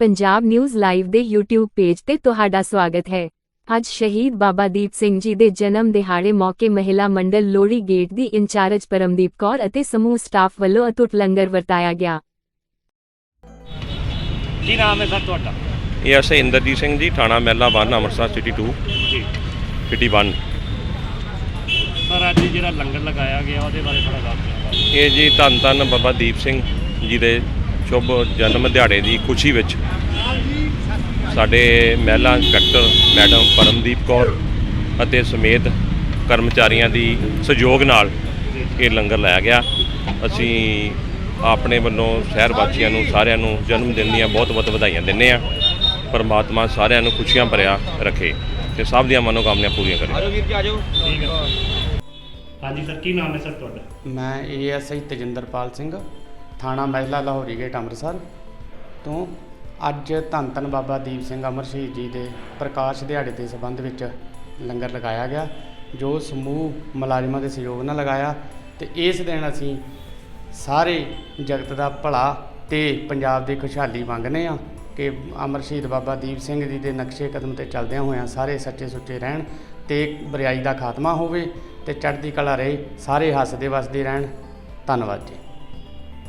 Punjab news live ਦੇ YouTube page ਤੇ ਤੁਹਾਡਾ ਸਵਾਗਤ ਹੈ। ਅੱਜ ਸ਼ਹੀਦ ਬਾਬਾ ਦੀਪ ਸਿੰਘ ਜੀ ਦੇ ਜਨਮ ਦਿਹਾੜੇ ਮੌਕੇ ਮਹਿਲਾ ਮੰਡਲ ਲੋੜੀ ਗੇਟ ਦੀ ਇੰਚਾਰਜ ਪਰਮਦੀਪ ਕੌਰ ਅਤੇ ਸਮੂਹ ਸਟਾਫ ਵੱਲੋਂ ਅਟੁੱਟ ਲੰਗਰ ਵਰਤਾਇਆ ਗਿਆ। ਕੀ ਨਾਮ ਹੈ ਸਰ ਤੁਹਾਡਾ? ਇਹ ਐਸ ਇੰਦਰਜੀਤ ਸਿੰਘ ਜੀ ਥਾਣਾ ਮਹਿਲਾ 1 ਅੰਮ੍ਰਿਤਸਰ ਸਿਟੀ 2 ਜੀ। ਸਿਟੀ 1 ਸਰ ਅੱਜ ਜਿਹੜਾ ਲੰਗਰ ਲਗਾਇਆ ਗਿਆ ਉਹਦੇ ਬਾਰੇ ਥੋੜਾ ਦੱਸ ਦਿਓ। ਇਹ ਜੀ ਧੰਨ ਧੰਨ ਬਾਬਾ ਦੀਪ ਸਿੰਘ ਜੀ ਦੇ ਸ਼ੁਭ ਜਨਮ ਦਿਹਾੜੇ ਦੀ ਖੁਸ਼ੀ ਵਿੱਚ ਸਾਡੇ ਮਹਿਲਾ ਇੰਸਪੈਕਟਰ ਮੈਡਮ ਪਰਮਦੀਪ ਕੌਰ ਅਤੇ ਸਮੇਤ ਕਰਮਚਾਰੀਆਂ ਦੀ ਸਹਿਯੋਗ ਨਾਲ ਇਹ ਲੰਗਰ ਲਾਇਆ ਗਿਆ। ਅਸੀਂ ਆਪਣੇ ਵੱਲੋਂ ਸ਼ਹਿਰ ਵਾਸੀਆਂ ਨੂੰ ਸਾਰਿਆਂ ਨੂੰ ਜਨਮ ਦਿਨ ਦੀਆਂ ਬਹੁਤ ਬਹੁਤ ਵਧਾਈਆਂ ਦਿੰਦੇ ਆ ਪਰਮਾਤਮਾ ਸਾਰਿਆਂ ਨੂੰ ਖੁਸ਼ੀਆਂ ਭਰਿਆ ਰੱਖੇ ਤੇ ਸਭ ਦੀਆਂ ਮਨੋਕਾਮਨਾਵਾਂ ਪੂਰੀਆਂ ਕਰੇ। ਠੀਕ ਹੈ। ਸਰ ਹਾਂਜੀ ਸਰ ਕੀ ਨਾਮ ਹੈ ਸਰ ਤੁਹਾਡਾ? ਮੈਂ ਏਐਸਆਈ ਤੇਜਿੰਦਰਪਾਲ ਸਿੰਘ। ਥਾਣਾ ਮਹਿਲਾ ਲਾਹੌਰੀ ਗੇਟ, ਅੰਮ੍ਰਿਤਸਰ ਤੋਂ ਅੱਜ ਧੰਨ ਧੰਨ ਬਾਬਾ ਦੀਪ ਸਿੰਘ ਅਮਰ ਸ਼ਹੀਦ ਜੀ ਦੇ ਪ੍ਰਕਾਸ਼ ਦਿਹਾੜੇ ਦੇ ਸੰਬੰਧ ਵਿੱਚ ਲੰਗਰ ਲਗਾਇਆ ਗਿਆ, ਜੋ ਸਮੂਹ ਮੁਲਾਜ਼ਮਾਂ ਦੇ ਸਹਿਯੋਗ ਨਾਲ ਲਗਾਇਆ ਤੇ ਇਸ ਦਿਨ ਅਸੀਂ ਸਾਰੇ ਜਗਤ ਦਾ ਭਲਾ ਤੇ ਪੰਜਾਬ ਦੀ ਖੁਸ਼ਹਾਲੀ ਮੰਗਦੇ ਆ ਕਿ ਅਮਰ ਸ਼ਹੀਦ ਬਾਬਾ ਦੀਪ ਸਿੰਘ ਜੀ ਦੇ ਨਕਸ਼ੇ ਕਦਮ ਤੇ ਚੱਲਦਿਆਂ ਹੋਇਆਂ ਸਾਰੇ ਸੱਚੇ ਸੁੱਚੇ ਰਹਿਣ ਤੇ ਬੁਰਾਈ ਦਾ ਖਾਤਮਾ ਹੋਵੇ ਤੇ ਚੜ੍ਹਦੀ ਕਲਾ ਰਹੇ, ਸਾਰੇ ਹੱਸਦੇ ਵਸਦੇ ਰਹਿਣ। ਧੰਨਵਾਦ ਜੀ।